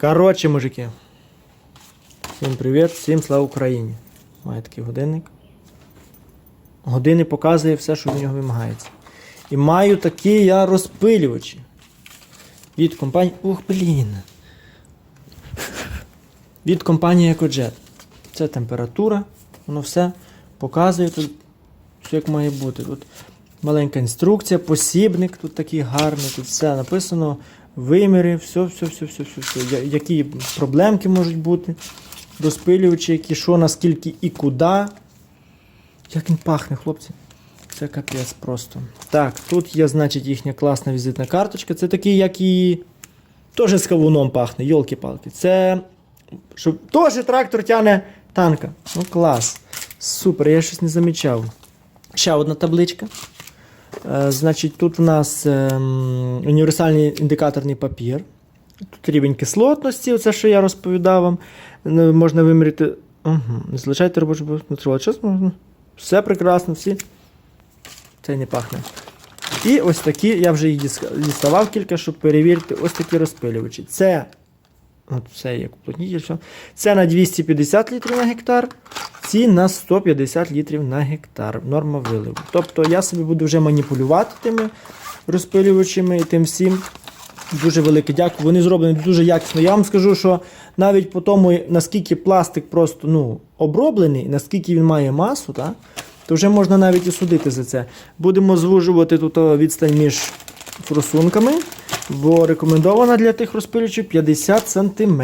Коротше, мужики. Всім привіт, всім слава Україні. Має такий годинник. Години показує все, що від нього вимагається. І маю такі я розпилювачі. Від компанії. Ух, блін. Від компанії EcoJet. Це температура, воно все показує тут, все як має бути. Тут маленька інструкція, посібник тут такий гарний, тут все написано, виміри, все, все, все, все, все, все. Які проблемки можуть бути, розпилювачі, які що, наскільки і куди. Як він пахне, хлопці. Це капець просто. Так, тут є, значить, їхня класна візитна карточка. Це такий, як і. Теж з кавуном пахне, йолки-палки. Це. Щоб... Теж трактор тягне танка. Ну клас. Супер, я щось не замічав. Ще одна табличка. Е, значить, тут у нас ем, універсальний індикаторний папір. Тут рівень кислотності, оце, що я розповідав вам. Е, Можна виміряти. Угу. Не залишайте робочу тривалий час. Все прекрасно, всі. Це не пахне. І ось такі, я вже їх діставав кілька, щоб перевірити ось такі розпилювачі. Це. От все уплотнітель, все. Це на 250 літрів на гектар, ці на 150 літрів на гектар. Норма виливу. Тобто я собі буду вже маніпулювати тими розпилювачами і тим всім. Дуже велике дякую. Вони зроблені дуже якісно. Я вам скажу, що навіть по тому, наскільки пластик просто ну, оброблений, наскільки він має масу, так, то вже можна навіть і судити за це. Будемо звужувати тут відстань між форсунками, бо рекомендовано для тих розпилювачів 50 см.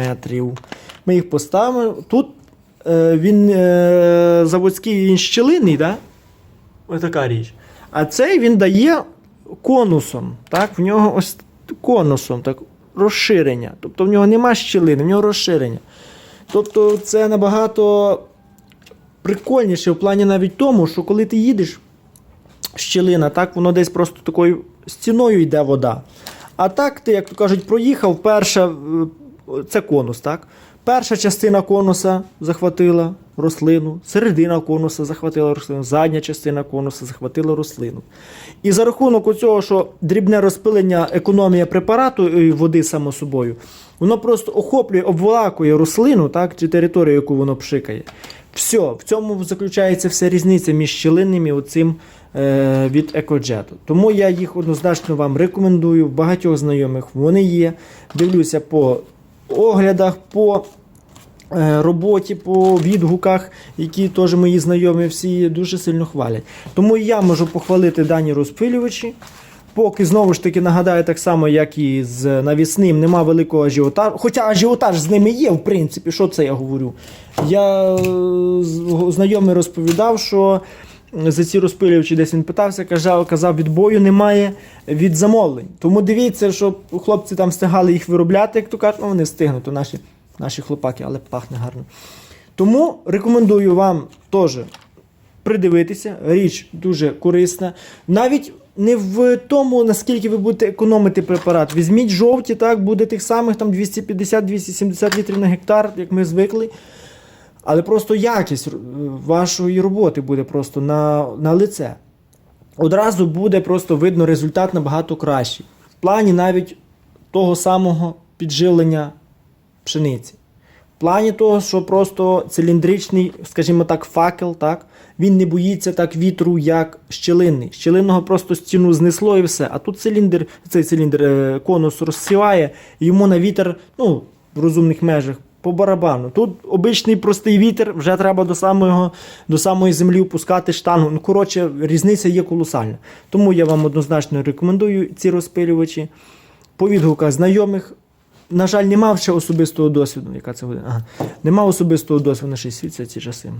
Ми їх поставимо. Тут він е, заводський він щілинний, так? Ось така річ. А цей він дає конусом. Так? В нього ось конусом, так, розширення. Тобто в нього нема щілини, в нього розширення. Тобто це набагато прикольніше в плані навіть тому, що коли ти їдеш, щілина, так, воно десь просто такою стіною йде вода. А так, ти, як то кажуть, проїхав, перша, е, це конус, так? Перша частина конуса захватила рослину, середина конуса захватила рослину, задня частина конуса захватила рослину. І за рахунок оцього, що дрібне розпилення, економія препарату і води само собою, воно просто охоплює, обволакує рослину, так, чи територію, яку воно пшикає. Все, в цьому заключається вся різниця між щілинним і оцим е, від екоджету. Тому я їх однозначно вам рекомендую. Багатьох знайомих вони є. Дивлюся по оглядах, по е, роботі, по відгуках, які теж мої знайомі всі дуже сильно хвалять. Тому я можу похвалити дані розпилювачі. Поки знову ж таки нагадаю, так само, як і з навісним, нема великого ажіотажу. Хоча ажіотаж з ними є, в принципі, що це я говорю. Я е, знайомий розповідав, що за ці розпилювачі десь він питався, казав, казав, відбою немає від замовлень. Тому дивіться, щоб хлопці там встигали їх виробляти, як то кажуть, ну вони встигнуть, то наші, наші хлопаки, але пахне гарно. Тому рекомендую вам теж придивитися. Річ дуже корисна. Навіть не в тому, наскільки ви будете економити препарат. Візьміть жовті, так, буде тих самих там 250-270 літрів на гектар, як ми звикли. Але просто якість е, вашої роботи буде просто на, на лице. Одразу буде просто видно результат набагато кращий. В плані навіть того самого підживлення пшениці. В плані того, що просто циліндричний, скажімо так, факел, так, він не боїться так вітру, як щілинний. Щілинного просто стіну знесло і все. А тут циліндр, цей циліндр е, конус розсіває, і йому на вітер, ну, в розумних межах, по барабану. Тут обичний простий вітер, вже треба до самого, до самої землі опускати штангу. Ну, коротше, різниця є колосальна. Тому я вам однозначно рекомендую ці розпилювачі. По відгуках знайомих на жаль, не мав ще особистого досвіду. Яка це година? Ага. Нема особистого досвіду на 6 світ, це ці часи.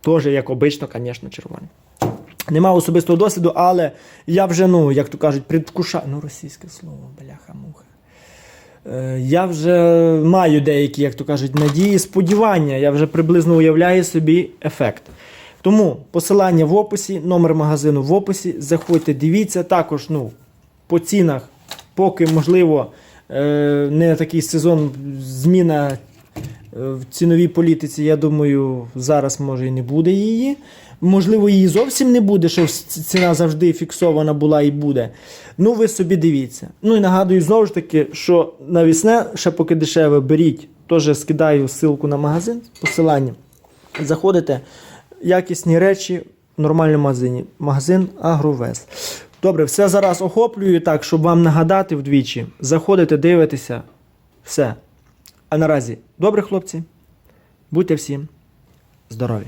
Теж, як обично, звісно, червоний. Нема особистого досвіду, але я вже, ну, як то кажуть, предвкушаю. Ну, російське слово, бляха-муха. Е, Я вже маю деякі, як то кажуть, надії, сподівання. Я вже приблизно уявляю собі ефект. Тому посилання в описі, номер магазину в описі. Заходьте, дивіться. Також ну, по цінах, поки можливо, е, не такий сезон, зміна в ціновій політиці, я думаю, зараз може і не буде її. Можливо, її зовсім не буде, що ціна завжди фіксована була і буде. Ну, ви собі дивіться. Ну і нагадую знову ж таки, що навісне, ще поки дешеве, беріть. Теж скидаю ссылку на магазин, посилання. Заходите, якісні речі в нормальному магазині. Магазин Агровес. Добре, все зараз охоплюю так, щоб вам нагадати вдвічі. Заходите, дивитеся. Все. А наразі, добре, хлопці. Будьте всім здорові!